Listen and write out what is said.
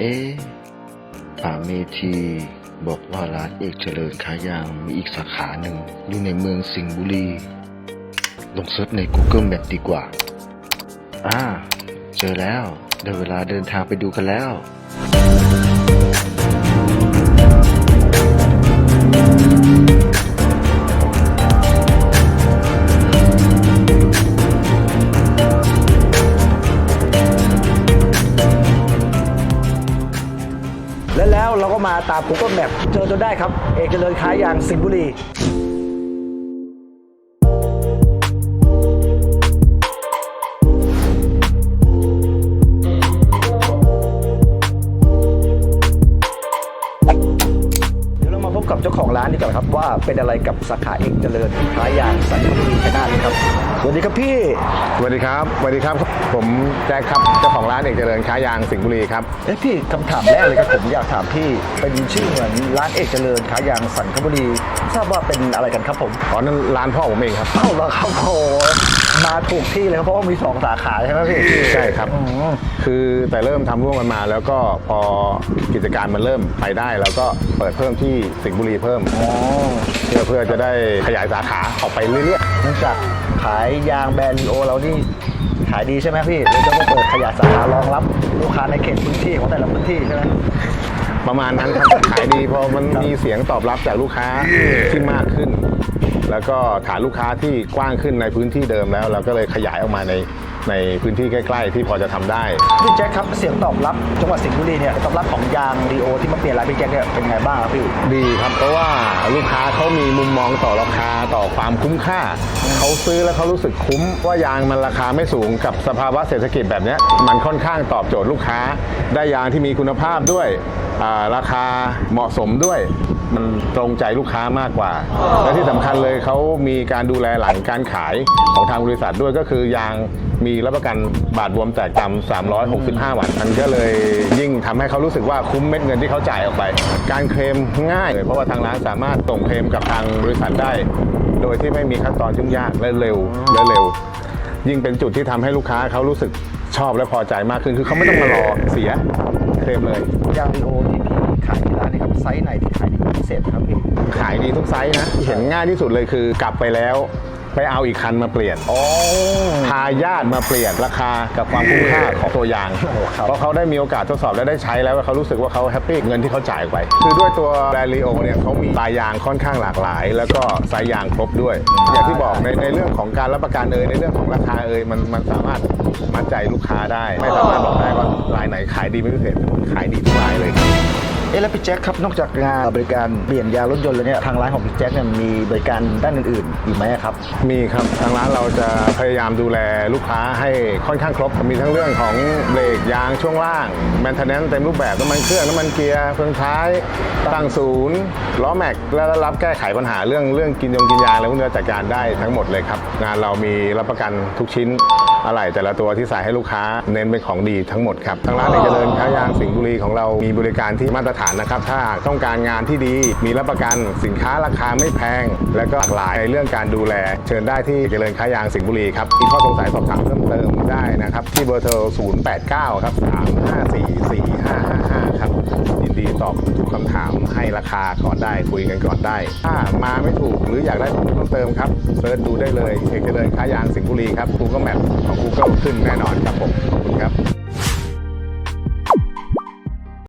เอ๊ป่าเมทีบอกว่าร้านเอกเจริญขายยางมีอีกสาขาหนึ่งอยู่ในเมืองสิงห์บุรี ลงเซิร์ชใน Google Map ดีกว่า อ่า เจอแล้ว ได้เวลาเดินทางไปดูกันแล้ว มาตาม Google Map เจอจนได้ครับ เอกเจริญค้ายางสิงห์บุรี กับเจ้าของร้านดีกว่าครับว่าเป็นอะไรกับสาขาเอกเจริญค้ายางสันติบุรีชัยนาทครับสวัสดีครับพี่สวัสดีครับสวัสดีครับ ผมแจ็คครับเจ้าของร้านเอกเจริญค้ายางสิงห์บุรีครับเอ้พี่คำถามแรกเลยครับผมอยากถามพี่เป็นชื่อเหมือนร้านเอกเจริญค้ายางสันคบุรีทราบว่าเป็นอะไรกันครับผมอ๋อนั่นร้านพ่อผมเองครับเอ้าเหรอครับโอ้มาถูกที่เลยครับเพราะว่ามีสองสาขาใช่ไหมพี่ใช่ครับอืมคือแต่เริ่มทำร่วมกันมา แล้วก็พอกิจการมันเริ่มไปได้ แล้วก็เปิดเพิ่มที่สิงห์บุรีเพิ่ม อ๋อเพื่อเพื่อจะได้ขยายสาขาออกไปเรื่อยเนื่องจากขายยางแบรนด์ลีโอเรานี่ขายดีใช่ไหมพี่เราจะมาเปิดขยายสาขารองรับลูกค้าในเขตพื้นที่ของแต่ละพื้นที่ใช่ไหม ๆ ประมาณนั้นครับ ขายดีพอมันมีเสียงตอบรับจากลูกค้าที่มากขึ้น แล้วก็ฐานลูกค้าที่กว้างขึ้นในพื้นที่เดิมแล้ว เราก็เลยขยายออกมาในในพื้นที่ใกล้ ๆ ที่พอจะทำได้ พี่แจ็คครับเสียงตอบรับจังหวัดสิงห์บุรีเนี่ยตอบรับของยางลีโอที่มาเปลี่ยนร้านพี่แจ็คเนี่ยเป็นไงบ้างครับพี่ ดีครับเพราะว่าลูกค้าเขามีมุมมองต่อราคาต่อความคุ้มค่า เขาซื้อแล้วเขารู้สึกคุ้มว่ายางมันราคาไม่สูงกับสภาวะเศรษฐกิจแบบเนี้ยมันค่อนข้างตอบโจทย์ลูกค้า ได้ยางที่มีคุณภาพด้วยอ่าราคาเหมาะสมด้วย มันตรงใจลูกค้ามากกว่า และที่สำคัญเลยเขามีการดูแลหลังการขายของทางบริษัทด้วยก็คือยางมีรับประกันบาดบวมแตกจำ365 วัน มันก็เลยยิ่งทำให้เขารู้สึกว่าคุ้มเม็ดเงินที่เขาจ่ายออกไป การเคลมง่ายเลยเพราะว่าทางร้านสามารถส่งเคลมกับทางบริษัทได้ โดยที่ไม่มีขั้นตอนยุ่งยากและเร็วและเร็ว ยิ่งเป็นจุดที่ทำให้ลูกค้าเขารู้สึกชอบและพอใจมากขึ้นคือเขาไม่ต้องมารอเสียเคลมเลยยางลีโอที่พี่ขายที่ร้าน ไซส์ไหนที่ขายดีเป็นพิเศษครับพี่ขายดีทุกไซส์นะ เห็นง่ายที่สุดเลยคือกลับไปแล้ว ไปเอาอีกคันมาเปลี่ยนอ๋อพาญาติมาเปลี่ยนราคากับความคุ้มค่าของตัวยางโอ้โหครับเพราะเขาได้มีโอกาสทดสอบและได้ใช้แล้วเขารู้สึกว่าเขาแฮปปี้เงินที่เขาจ่ายไป คือด้วยตัวแบรนด์ลีโอเนี่ยเขามีลายยางค่อนข้างหลากหลาย แล้วก็ไซส์ยางครบด้วย อย่างที่บอกในในเรื่องของการรับประกันเอ่ยในเรื่องของราคาเอ่ยมันมันสามารถมัดใจลูกค้าได้ ไม่สามารถบอกได้ว่าลายไหนขายดีเป็นพิเศษขายดีทุกลายเลยเอ๊ะแล้วพี่แจ็คครับนอกจากงานบริการเปลี่ยนยางรถยนต์แล้วเนี่ยทางร้านของพี่แจ็คเนี่ยมีบริการด้านอื่นๆอีกไหมครับ มีครับทางร้านเราจะพยายามดูแลลูกค้าให้ค่อนข้างครบ มีทั้งเรื่องของเบรกยางช่วงล่างแมนเทนแนนเต็มรูปแบบน้ำมันเครื่องน้ำมันเกียร์เฟืองท้ายตั้งศูนย์ล้อแม็กแล้วรับแก้ไขปัญหาเรื่องเรื่องกินยงกินยางอะไรพวกนี้จัดการได้ทั้งหมดเลยครับงานเรามีรับประกันทุกชิ้น อะไหล่แต่ละตัวที่ใส่ให้ลูกค้าเน้นเป็นของดีทั้งหมดครับทางร้านเอกเจริญค้ายางสิงห์บุรีของเรามีบริการที่มาตรฐานนะครับ ถ้าต้องการงานที่ดีมีรับประกันสินค้าราคาไม่แพง และก็หลากหลายในเรื่องการดูแล เชิญได้ที่เจริญค้ายางสิงห์บุรีครับมีข้อสงสัยสอบถามเพิ่มเติมได้นะครับที่เบอร์โทร 089 ครับ 354 อบทุกคำถามให้ราคาก่อนได้คุยกันก่อนได้ ถ้ามาไม่ถูกหรืออยากได้ข้อมูลเพิ่มเติมครับเซิร์ชดูได้เลยเอกเจริญค้ายางสิงห์บุรีครับ Google Map ของ Google ขึ้นแน่นอนครับผมขอบคุณครับ